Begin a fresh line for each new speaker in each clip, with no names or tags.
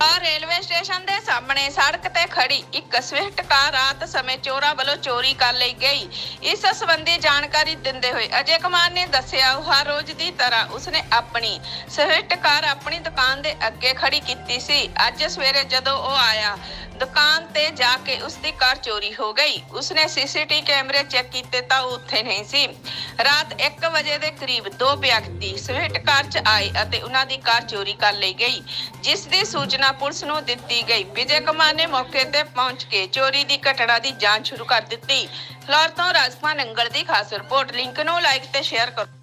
Uh, railway station ਦੇ ਸਾਹਮਣੇ ਸੜਕ ਤੇ ਖੜੀ ਇੱਕ ਸਵਿਫਟ ਕਾਰ ਰਾਤ ਸਮੇਂ ਚੋਰਾਂ ਵੱਲੋਂ ਚੋਰੀ ਕਰ ਲਈ ਗਈ। ਇਸ ਸੰਬੰਧੀ ਜਾਣਕਾਰੀ ਦਿੰਦੇ ਹੋਏ ਅਜੇ ਕੁਮਾਰ ਨੇ ਦੱਸਿਆ, ਉਹ ਹਰ ਰੋਜ਼ ਦੀ ਤਰ੍ਹਾਂ ਉਸਨੇ ਆਪਣੀ ਸਵਿਫਟ ਕਾਰ ਆਪਣੀ ਦੁਕਾਨ ਦੇ ਅੱਗੇ ਖੜੀ ਕੀਤੀ ਸੀ। ਅੱਜ ਸਵੇਰੇ ਜਦੋਂ ਉਹ ਆਇਆ, ਦੁਕਾਨ ਤੇ ਜਾ ਕੇ ਉਸ ਦੀ ਕਾਰ ਚੋਰੀ ਹੋ ਗਈ। ਉਸਨੇ ਸੀਸੀਟੀ ਕੈਮਰੇ ਚੈੱਕ ਕੀਤੇ ਤਾਂ ਉਹ ਉੱਥੇ ਨਹੀਂ ਸੀ। ਰਾਤ 1 ਵਜੇ ਦੇ ਕਰੀਬ ਦੋ ਵਿਅਕਤੀ ਸਵਿਫਟ ਕਾਰ 'ਚ ਆਏ ਅਤੇ ਉਹਨਾਂ ਦੀ ਕਾਰ ਚੋਰੀ ਕਰ ਲਈ ਗਈ, ਜਿਸ ਦੀ ਸੂਚਨਾ ਪੁਲਿਸ ਨੂੰ ਦਿੱਤੀ ਗਈ। ਵਿਜੇ ਕੁਮਾਰ ਨੇ ਮੌਕੇ ਤੇ ਪਹੁੰਚ ਕੇ ਚੋਰੀ ਦੀ ਘਟਨਾ ਦੀ ਜਾਂਚ ਸ਼ੁਰੂ ਕਰ ਦਿੱਤੀ। ਫਲੋਰ ਤੋਂ ਰਾਜਪਾਲ ਨੰਗਲ ਦੀ ਖਾਸ ਰਿਪੋਰਟ। ਲਿੰਕ ਨੂੰ ਲਾਈਕ ਤੇ ਸ਼ੇਅਰ ਕਰੋ।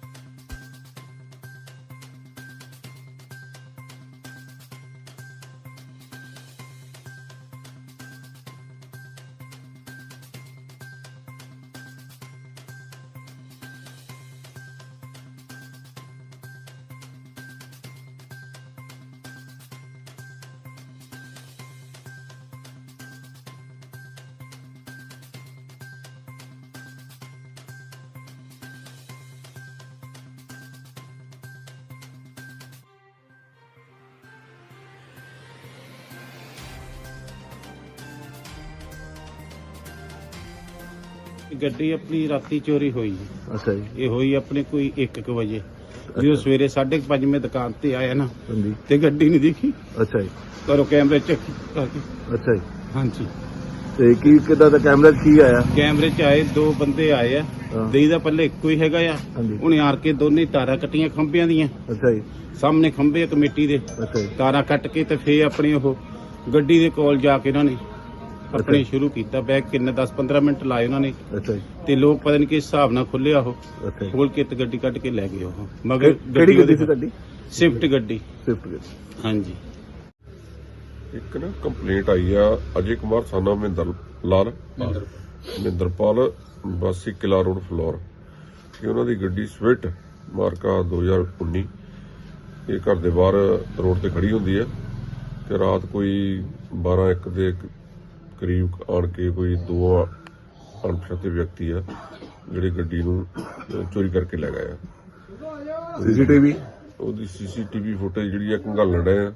ਗੱਡੀ ਆਪਣੀ ਰਾਤੀ ਚੋਰੀ ਹੋਈ ਜੀ।
ਅੱਛਾ ਜੀ।
ਇਹ ਹੋਈ ਆਪਣੇ ਕੋਈ 1:00 ਵਜੇ। ਜਦੋਂ ਸਵੇਰੇ 5:30 ਮੈਂ ਦੁਕਾਨ ਤੇ ਆਇਆ ਨਾ
ਹਾਂਜੀ।
ਤੇ ਗੱਡੀ ਨਹੀਂ ਦਿਖੀ।
ਅੱਛਾ ਜੀ।
ਕਰੋ ਕੈਮਰੇ ਚੈੱਕ ਕਰਕੇ।
ਅੱਛਾ ਜੀ।
ਹਾਂਜੀ।
ਤੇ ਕੀ ਕਿਦਾਂ ਦਾ ਕੈਮਰਾ 'ਚ ਕੀ ਆਇਆ?
ਕੈਮਰੇ 'ਚ ਆਏ ਦੋ ਬੰਦੇ ਆਏ ਆ।
ਹਾਂ।
ਦੇਈ ਦਾ ਪੱਲੇ ਇੱਕੋ ਹੀ ਹੈਗਾ ਆ।
ਹਾਂਜੀ।
ਉਹਨੇ ਆਰ ਕੇ ਦੋਨੇ ਤਾਰਾਂ ਕੱਟੀਆਂ ਖੰਭਿਆਂ ਦੀਆਂ।
ਅੱਛਾ ਜੀ।
ਸਾਹਮਣੇ ਖੰਭੇ ਆ ਕਮੇਟੀ ਦੇ।
ਅੱਛਾ ਜੀ।
ਤਾਰਾਂ ਕੱਟ ਕੇ ਤੇ ਫੇਰ ਆਪਣੀ ਉਹ ਗੱਡੀ ਦੇ ਕੋਲ ਜਾ ਕੇ ਉਹਨਾਂ ਨੇ ਆਪਣੇ
ਅੱਛਾ।
ਸ਼ੁਰੂ ਕੀਤਾ ਬੈਗ ਕਿੰਨੇ 10-15 ਮਿੰਟ ਲਾਏ ਉਹਨਾਂ ਨੇ।
ਅੱਛਾ ਜੀ।
ਤੇ ਲੋਕ ਪਤਾ ਨਹੀਂ ਕਿਸ ਹਿਸਾਬ ਨਾਲ ਖੁੱਲਿਆ ਉਹ।
ਅੱਛਾ ਜੀ।
ਖੋਲ ਕੇ ਤੇ ਗੱਡੀ ਕੱਢ ਕੇ ਲੈ ਗਏ ਉਹ। ਮਗਰ
ਕਿਹੜੀ ਗੱਡੀ ਸੀ ਗੱਡੀ
ਸਵਿਫਟ ਗੱਡੀ।
ਸਵਿਫਟ ਗੱਡੀ।
ਹਾਂਜੀ।
ਇੱਕ ਨਾ ਕੰਪਲੇਂਟ ਆਈ ਆ ਅਜੇ ਕੁਮਾਰ ਸਾਨਾ ਮਹਿੰਦਰ ਲਾਲ। ਮਹਿੰਦਰਪਾਲ। ਵਾਸੀ ਕਿਲਾ ਰੋਡ ਫਲੋਰ। ਕਿ ਉਹਨਾਂ ਦੀ ਗੱਡੀ ਸਵਿਫਟ ਮਾਰਕਾ 2019 ਇਹ ਘਰ ਦੇ ਬਾਹਰ ਰੋਡ ਤੇ ਖੜੀ ਹੁੰਦੀ ਹੈ ਤੇ ਰਾਤ ਕੋਈ 12 ਇੱਕ ਦੇ ਕ- ਕਰੀਬ ਆਣ ਕੇ ਕੋਈ ਦੋ ਅਣਪਛਾਤੇ ਵਿਅਕਤੀ ਆ ਜਿਹੜੇ ਗੱਡੀ ਨੂੰ ਚੋਰੀ ਕਰਕੇ ਲੈ ਗਏ ਆ।
ਸੀਸੀਟੀਵੀ?
ਉਹਦੀ ਸੀਸੀਟੀਵੀ ਫੁਟੇਜ ਜਿਹੜੀ ਆ ਕੰਗਾਲਣ ਡਏ ਆ।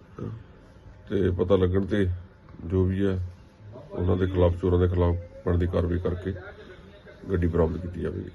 ਤੇ ਪਤਾ ਲੱਗਣ ਤੇ ਜੋ ਵੀ ਹੈ ਉਹਨਾਂ ਦੇ ਖਿਲਾਫ ਚੋਰਾਂ ਦੇ ਖਿਲਾਫ ਬਣਦੀ ਕਾਰਵਾਈ ਕਰਕੇ ਗੱਡੀ ਬਰਾਮਦ ਕੀਤੀ ਜਾਵੇਗੀ।